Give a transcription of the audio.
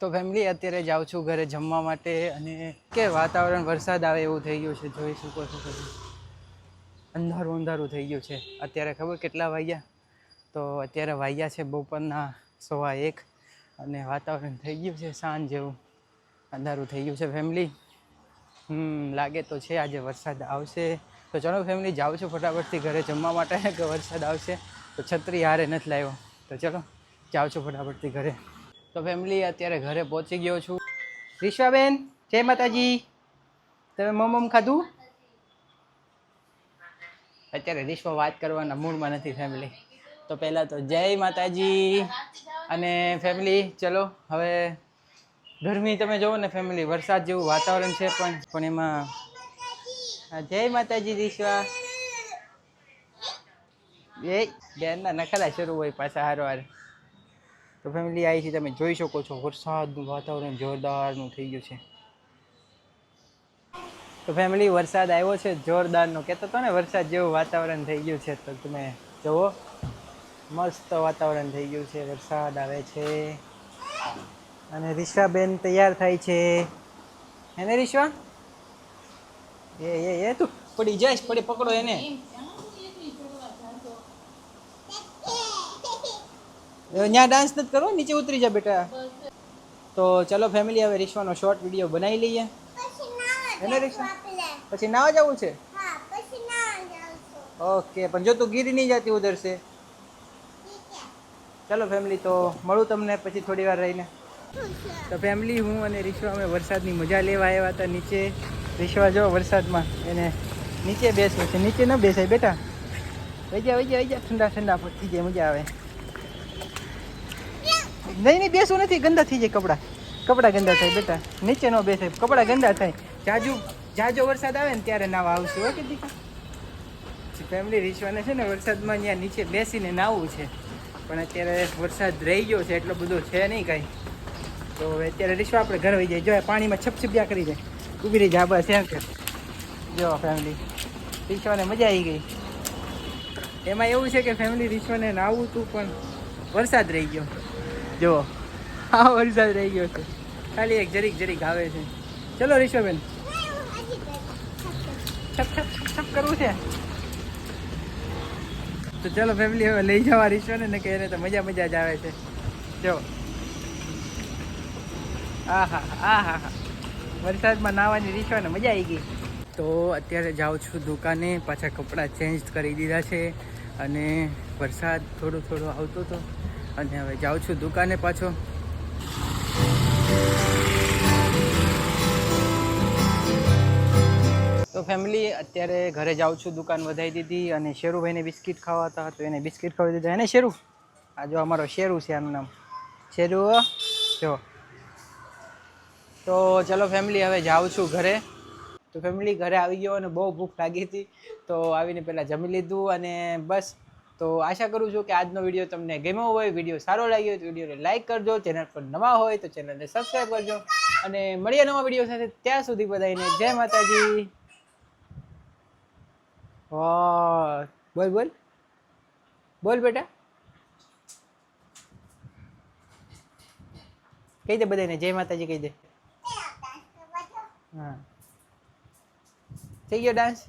તો ફેમિલી અત્યારે જાઉં છું ઘરે જમવા માટે અને કે વાતાવરણ વરસાદ આવે એવું થઈ ગયું છે, જોઈ શકો છો તમે. અંધારું અંધારું થઈ ગયું છે. અત્યારે ખબર કેટલા વાગ્યા? તો અત્યારે વાગ્યા છે બપોરના સવા એક અને વાતાવરણ થઈ ગયું છે સાંજ જેવું. અંધારું થઈ ગયું છે ફેમિલી હમ, લાગે તો છે આજે વરસાદ આવશે. તો ચલો ફેમિલી જાઉં છું ફટાફટથી ઘરે જમવા માટે, કે વરસાદ આવશે. તો છત્રી હારે નથી લાવ્યો. તો ચલો, જાઉં છું ફટાફટથી ઘરે. તો ફેમિલી અત્યારે ઘરે પહોંચી ગયો છું. રીશ્વાબેન, જય માતાજી. તમે મમ ખાધું? અત્યારે રીશ્વા વાત કરવાના મૂડમાં નથી ફેમિલી તો પહેલાં તો જય માતાજી. અને ફેમિલી ચલો, હવે ગરમી તમે જુઓ ને ફેમિલી વરસાદ જેવું વાતાવરણ છે પણ પણ એમાં જય માતાજી વિશ્વા એ, બેનના નખરા શરૂ હોય પાછા હારો હારે. તો ફેમિલી અહીંથી તમે જોઈ શકો છો. વરસાદનું વાતાવરણ જોરદારનું થઈ ગયું છે. તો ફેમિલી વરસાદ આવ્યો છે, જોરદારનો. કહેતો હતો ને, વરસાદ જેવું વાતાવરણ થઈ ગયું છે. તો તમે જુઓ, મસ્ત વાતાવરણ થઈ ગયું છે. વરસાદ આવે છે. અને રિશ્વાબેન તૈયાર થાય છે. હે ને એ એ એ તું, પડી જઈશ, પડી પકડો એને. ત્યાં ડાન્સ નથી કરવો, નીચે ઉતરી જા બેટા. તો ચલો ફેમિલી હવે રિશ્વાનો શોર્ટ વીડિયો બનાવી લઈએ. એને રિક્ષા પછી નાવા જવું છે? ઓકે પણ જો તું ગીર નહીં જતી ઉધર છે ચલો ફેમિલી તો મળું તમને પછી થોડી વાર રહીને. તો ફેમિલી હું અને રિશ્વા, અમે વરસાદની મજા લેવા આવ્યા હતા નીચે. રિશ્વા, જો વરસાદમાં એને નીચે બેસવું છે. નીચે ન બેસાય બેટા. વહી જા વહી જા ઠંડા ઠંડા થઈ જાય, મજા આવે. નહીં નહીં, બેસવું નથી, ગંદા થઈ જાય કપડાં. કપડાં ગંદા થાય, બેટા. નીચે ન બેસાય કપડાં ગંદા થાય. જાજુ, જાજો વરસાદ આવે ને ત્યારે નાવા આવશે ઓકે દીકરા? ફેમિલી રીસવાને છે ને વરસાદમાં ત્યાં નીચે બેસીને નાવું છે. પણ અત્યારે વરસાદ રહી ગયો છે, એટલો બધો છે નહીં કાંઈ. તો અત્યારે રીસવા આપણે ઘર વહી જાય. જો પાણીમાં છપછપિયા કરી જાય ઊભી રહી બસ, એમ કે. જો ફેમિલી રીસવાને મજા આવી ગઈ. એમાં એવું છે કે ફેમિલી રીસવાને નાવું હતું, પણ વરસાદ રહી ગયો. જો હા વરસાદ રહી ગયો છે. ખાલી એક જરીક જરીક આવે છે. ચલો છપ કરવું છે. તો ચલો ફેમિલી હવે લઈ જવા રીશોને ને કે તો મજા મજા જ આવે છે. જો. આ હા આ હા હા વરસાદમાં નાવાની રિશ્વાને મજા આવી ગઈ. તો અત્યારે જાઉં છું દુકાને, પાછા કપડાં ચેન્જ કરી દીધા છે અને વરસાદ થોડો થોડો આવતો હતો અને હવે જાઉં છું દુકાને પાછો. તો ફેમિલી અત્યારે ઘરે જાઉં છું દુકાન વધારી દીધી અને શેરુભાઈને બિસ્કિટ ખાવા હતા, તો એને બિસ્કિટ ખાવી દીધા. એને શેરુ? આ જો અમારો શેરુ છે આનું નામ. શેરુ જો. તો ચલો ફેમિલી હવે જાઉં છું ઘરે. તો ફેમિલી ઘરે આવી ગયો અને બહુ ભૂખ લાગી હતી, તો આવીને પહેલાં જમી લીધું અને બસ તો આશા કરું છું કે આજનો વીડિયો તમને ગમ્યો હોય વીડિયો સારો લાગ્યો તો વિડીયોને લાઇક કરજો ચેનલ પર નવા હોય તો ચેનલને સબસ્ક્રાઈબ કરજો. અને મળીએ નવા વીડિયો સાથે ત્યાં સુધી બધાને જય માતાજી. બોલ બોલ. બોલ બેટા. કહી દે બધાને જય માતાજી કહી દે. હા. થઈ ગયો ડાન્સ